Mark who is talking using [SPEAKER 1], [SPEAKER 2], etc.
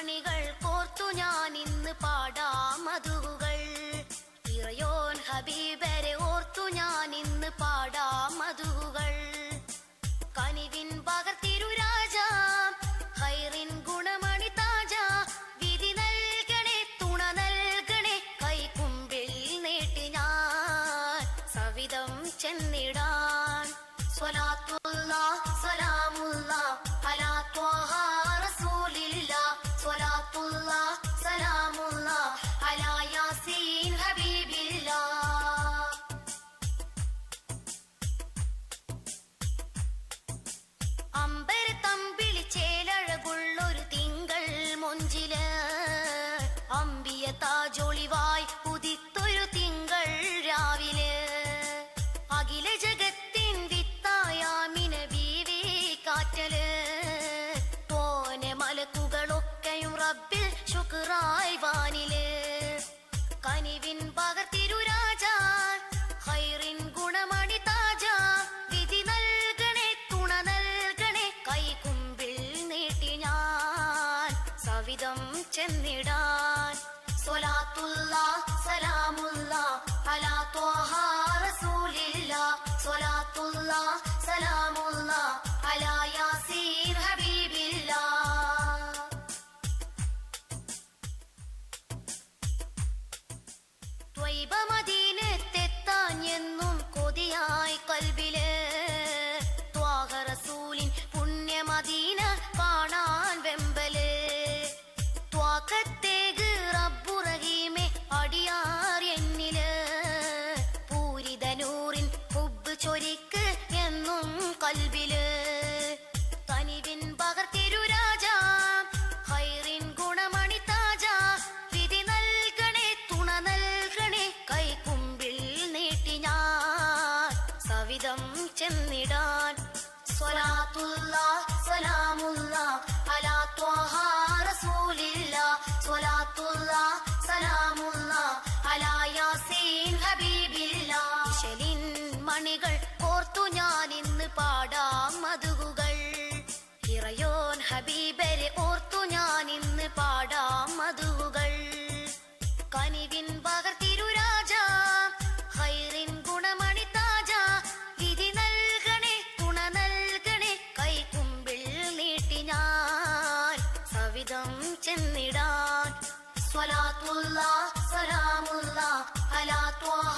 [SPEAKER 1] കാണികൾ കോർത്തു ഞാൻ ഇന്ന് പാടാമതുകൾ ഇറയോൻ ഹബീബരെ ഓർത്തു ഞാൻ ഇന്ന് പാടാമതുകൾ കനിവിൻ പകർത്തിരു രാജ ഹൈറിൻ ഗുണമണി താജ. വിധി നൽകണേ തുണ നൽകണേ കൈക്കുമ്പിൽ നീട്ടി ഞാൻ. സവിധം ചെന്നിടാൻ. സ്വലാത്തുള്ള സലാമുള്ള കനിവിൻ പകർത്തിരുരാജ. ഹൈറിൻ ഗുണമണി താജ. വിധി നൽകണേ തുണ നൽകണേ കൈകുമ്പിൽ നീട്ടി ഞാൻ സവിധം ചെന്നിടാൻ. സ്വലാത്തുള്ള സലാമുള്ള അലാ ത്വാഹ റസൂലില്ല. ചെന്നിടാൻ റസൂലില്ല. ശലിൻ മണികൾ ഓർത്തു ഞാൻ ഇന്ന് പാടാം മധുകുകൾ ഇറയോൻ ഹബീബരെ ഓർത്തു ഞാൻ ഇന്ന് പാടാം മധുകുകൾ കനിവിൻ പകർത്തിരുരാജ സ്വലാത്തുള്ള സലാമുള്ള അലാ ത്വാഹ റസൂലില്ല സ്വലാ